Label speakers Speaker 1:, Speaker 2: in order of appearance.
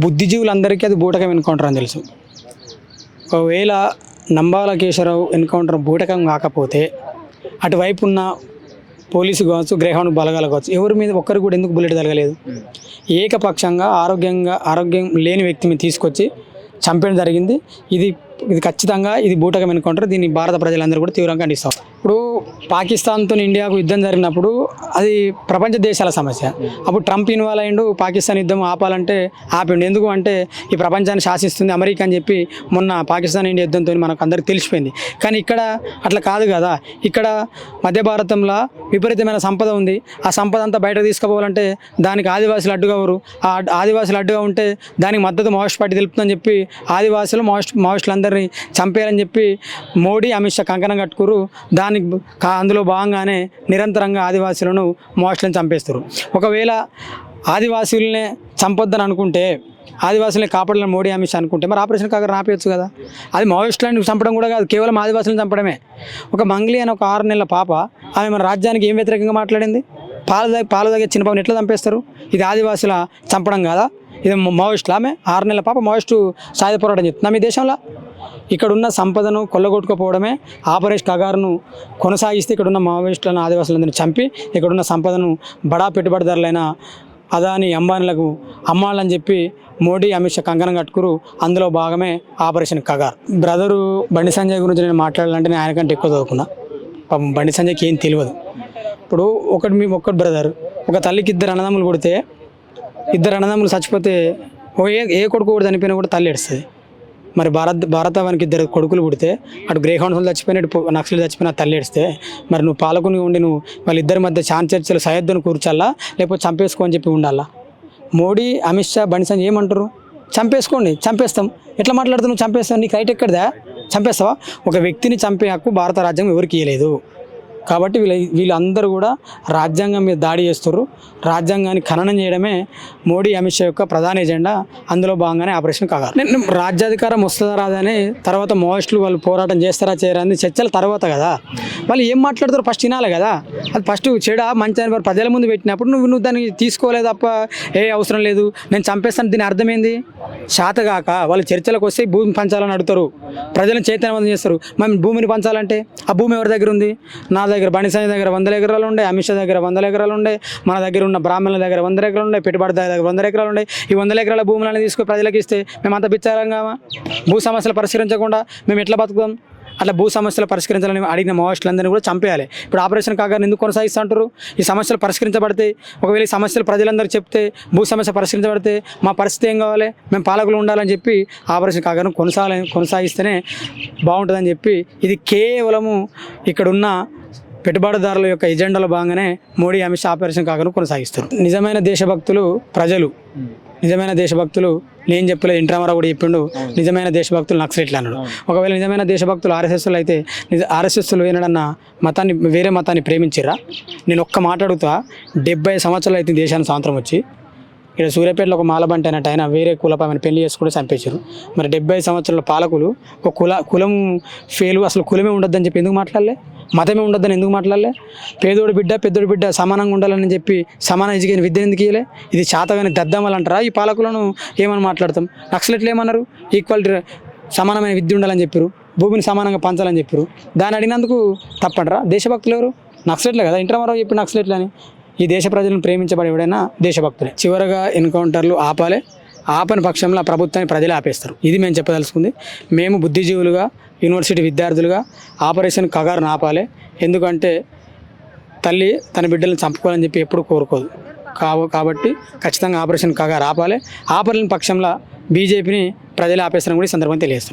Speaker 1: బుద్ధిజీవులందరికీ అది బూటకం ఎన్కౌంటర్ అని తెలుసు. ఒకవేళ నంబాల కేశవరావు ఎన్కౌంటర్ బూటకం కాకపోతే అటువైపు ఉన్న పోలీసు కావచ్చు గ్రహణ బలగాలు కావచ్చు ఎవరి మీద ఒక్కరు కూడా ఎందుకు బుల్లెట్ తగలేదు ఏకపక్షంగా ఆరోగ్యంగా ఆరోగ్యం లేని వ్యక్తిని తీసుకొచ్చి చంపడం జరిగింది. ఇది ఇది ఖచ్చితంగా ఇది బూటకం ఎన్కౌంటర్. దీన్ని భారత ప్రజలందరూ కూడా తీవ్రంగా ఖండిస్తాం ఇప్పుడు పాకిస్తాన్తో ఇండియాకు యుద్ధం జరిగినప్పుడు అది ప్రపంచ దేశాల సమస్య. అప్పుడు ట్రంప్ ఇన్వాల్వ్ అయ్యిండు పాకిస్తాన్ యుద్ధం ఆపాలంటే ఆపిండు. ఎందుకు అంటే ఈ ప్రపంచాన్ని శాసిస్తుంది అమెరికా అని చెప్పి మొన్న పాకిస్తాన్ ఇండియా యుద్ధంతో మనకు అందరికి తెలిసిపోయింది. కానీ ఇక్కడ అట్లా కాదు కదా. ఇక్కడ మధ్య భారతంలో విపరీతమైన సంపద ఉంది. ఆ సంపద అంతా బయటకు తీసుకుపోవాలంటే దానికి ఆదివాసులు అడ్డుగా ఎవరు? ఆ ఆదివాసులు అడ్డుగా ఉంటే దానికి మద్దతు మావోయిస్ట్ పార్టీ తెలుపుతుందని చెప్పి ఆదివాసులు మావోయిస్ట్ మావోయిస్టులందరినీ చంపేయాలని చెప్పి మోడీ అమిత్ షా కంకణం కట్టుకురు దాని దానికి కా- అందులో భాగంగానే నిరంతరంగా ఆదివాసులను మావోయిస్టులను చంపేస్తారు. ఒకవేళ ఆదివాసులనే చంపొద్దని అనుకుంటే ఆదివాసుల్ని కాపాడాలని మోడీ అమిత్ అనుకుంటే మరి ఆపరేషన్ కాకర ఆపేయచ్చు కదా. అది మావోయిస్టులను చంపడం కూడా కాదు కేవలం ఆదివాసులను చంపడమే. ఒక మంగ్లీ అని ఒక ఆరు నెలల పాప ఆమె మన రాజ్యానికి ఏం వ్యతిరేకంగా మాట్లాడింది? పాల తాగి పాలు తాగే చిన్న పాపని ఎట్లా చంపేస్తారు? ఇది ఆదివాసుల చంపడం కాదా? ఇది మావోయిస్టులు. ఆమె ఆరు నెలల పాప మావోయిస్టు సాయుధ పోరాటం చెప్తున్నాం మీ దేశంలో ఇక్కడ ఉన్న సంపదను కొల్లగొట్టుకోపోవడమే ఆపరేషన్ కగారును కొనసాగిస్తే ఇక్కడున్న మావోయిస్టులను ఆదివాసులందరినీ చంపి ఇక్కడున్న సంపదను బడా పెట్టుబడిదారులైన అదాని అంబానీలకు అమ్మాలని చెప్పి మోడీ అమిత్ షా కంకణం కట్టుకురు. అందులో భాగమే ఆపరేషన్ కగార్. బ్రదరు బండి సంజయ్ గురించి నేను మాట్లాడాలంటే నేను ఆయనకంటే ఎక్కువ చదువుకున్నా. పాపం బండి సంజయ్కి ఏం తెలియదు. ఇప్పుడు ఒకటి మీ ఒక్కటి బ్రదర్ ఒక తల్లికి ఇద్దరు అన్నదమ్ములు కొడితే ఇద్దరు అన్నదమ్ములు చచ్చిపోతే ఓ ఏ ఏ కొడుకు కూడా చనిపోయినా కూడా తల్లి ఏడుస్తుంది. మరి భారత్ భారతావానికి ఇద్దరు కొడుకులు పుడితే అటు గ్రే హౌన్స్లు చచ్చిపోయినట్టు నక్సలు చచ్చిపోయిన తల్లి ఏడిస్తే మరి నువ్వు పాలకుని ఉండి నువ్వు వాళ్ళిద్దరి మధ్య చాన్ చర్చలు సయద్దును కూర్చాలా లేకపోతే చంపేసుకో అని చెప్పి ఉండాలా? మోడీ అమిత్ షా బండి ఏమంటారు? చంపేసుకోండి చంపేస్తాం. ఎట్లా మాట్లాడుతున్నావు? చంపేస్తావు? నీకు రైట్ ఎక్కడదా? చంపేస్తావా? ఒక వ్యక్తిని చంపే హక్కు భారత రాజ్యం ఎవరికి ఇవ్వలేదు కాబట్టి వీళ్ళ వీళ్ళందరూ కూడా రాజ్యాంగం మీద దాడి చేస్తారు రాజ్యాంగాన్ని ఖననం చేయడమే మోడీ అమిత్ షా యొక్క ప్రధాన ఎజెండా. అందులో భాగంగానే ఆపరేషన్ కాగాలి నేను రాజ్యాధికారం వస్తుందా రాదని తర్వాత మావోయిస్టులు వాళ్ళు పోరాటం చేస్తారా చేయరా అని చర్చల తర్వాత కదా. వాళ్ళు ఏం మాట్లాడతారు? ఫస్ట్ తినాలి కదా. అది ఫస్ట్ చెడ మంచి అని వారు ప్రజల ముందు పెట్టినప్పుడు నువ్వు నువ్వు దాన్ని తీసుకోలేదు తప్ప ఏ అవసరం లేదు. నేను చంపేస్తాను దీని అర్థమైంది? శాతగాక వాళ్ళు చర్చలకు వస్తే భూమి పంచాలని అడుగుతారు. ప్రజలను చైతన్యవంతం చేస్తారు. మేము భూమిని పంచాలంటే? ఆ భూమి ఎవరి దగ్గర ఉంది? నా దగ్గర బండిసాయి దగ్గర వందల ఎకరాలు ఉండే అమిత్ షా దగ్గర వందల ఎకరాలు ఉండే మన దగ్గర ఉన్న బ్రాహ్మణుల దగ్గర వందల ఎకరాలు ఉండే పెట్టుబడి దగ్గర వందల ఎకరాలు ఉండే. ఈ వందల ఎకరాల భూములను తీసుకుని ప్రజలకు ఇస్తే మేము అంత బిచ్చారంగా భూ సమస్యలు పరిష్కరించకుండా మేము ఎట్లా బతుకుతాం? అట్లా భూ సమస్యలు పరిష్కరించాలని అడిగిన మావోయిస్టులందరినీ కూడా చంపేయాలి. ఇప్పుడు ఆపరేషన్ కాగానే ఎందుకు కొనసాగిస్తుంటారు ఈ సమస్యలు పరిష్కరించబడితే ఒకవేళ ఈ సమస్యలు ప్రజలందరూ చెప్తే భూ సమస్య పరిష్కరించబడితే మా పరిస్థితి ఏం కావాలి? మేము పాలకులు ఉండాలని చెప్పి ఆపరేషన్ కాగాను కొనసాగ కొనసాగిస్తేనే బాగుంటుందని చెప్పి ఇది కేవలము ఇక్కడున్న పెట్టుబడిదారుల యొక్క ఎజెండాలో భాగంగానే మోడీ అమిత్ షా ఆపరేషన్ కాగాను కొనసాగిస్తారు. నిజమైన దేశభక్తులు ప్రజలు నిజమైన దేశభక్తులు నేను చెప్పలేదు ఇంట్రామారావు కూడా చెప్పిండు నిజమైన దేశభక్తులు నక్సలెట్లు అన్నాడు. ఒకవేళ నిజమైన దేశభక్తులు ఆర్ఎస్ఎస్లు అయితే నిజ ఆర్ఎస్ఎస్లు ఏనాడన్నా మతాన్ని వేరే మతాన్ని ప్రేమించిర్రా? నేను ఒక్క మాట అడుగుతా డెబ్బై సంవత్సరాలు అయితే ఈ దేశానికి స్వాతంత్రం వచ్చి ఇక్కడ సూర్యాపేటలో ఒక మాలబంటి అయినట్టు ఆయన వేరే కులపమైన పెళ్ళి చేసుకుంటే చంపేశారు. మరి డెబ్బై సంవత్సరాల పాలకులు ఒక కుల కులం ఫెయిల్ అసలు కులమే ఉండొద్దని చెప్పి ఎందుకు మాట్లాడలే? మతమే ఉండొద్దని ఎందుకు మాట్లాడలే? పేదోడు బిడ్డ పెద్దోడు బిడ్డ సమానంగా ఉండాలని చెప్పి సమాన ఎదిగిన విద్య ఎందుకు ఇయ్యలే? ఇది చాతగాని దద్దమ్మలు అంటారా? ఈ పాలకులను ఏమని మాట్లాడతాం? నక్సలెట్లు ఏమన్నారు? ఈక్వాలిటీ సమానమైన విద్య ఉండాలని చెప్పారు. భూమిని సమానంగా పంచాలని చెప్పారు. దాన్ని అడిగినందుకు తప్పంటారా? దేశభక్తులు ఎవరు? నక్సలెట్లే కదా. ఇంటర్మారావు చెప్పి నక్సలెట్లు అని ఈ దేశ ప్రజలను ప్రేమించబడి ఎవడైనా దేశభక్తులే. చివరగా ఎన్కౌంటర్లు ఆపాలి. ఆపని పక్షంలో ప్రభుత్వాన్ని ప్రజలే ఆపేస్తారు. ఇది మేము చెప్పదలుచుకుంది. మేము బుద్ధిజీవులుగా యూనివర్సిటీ విద్యార్థులుగా ఆపరేషన్ కగారును ఆపాలి. ఎందుకంటే తల్లి తన బిడ్డలను చంపుకోవాలని చెప్పి ఎప్పుడు కోరుకోదు. కావు కాబట్టి ఖచ్చితంగా ఆపరేషన్ కగారు ఆపాలి. ఆపలేని పక్షంలో బీజేపీని ప్రజలు ఆపేస్తారని కూడా ఈ సందర్భంగా తెలియజేస్తుంది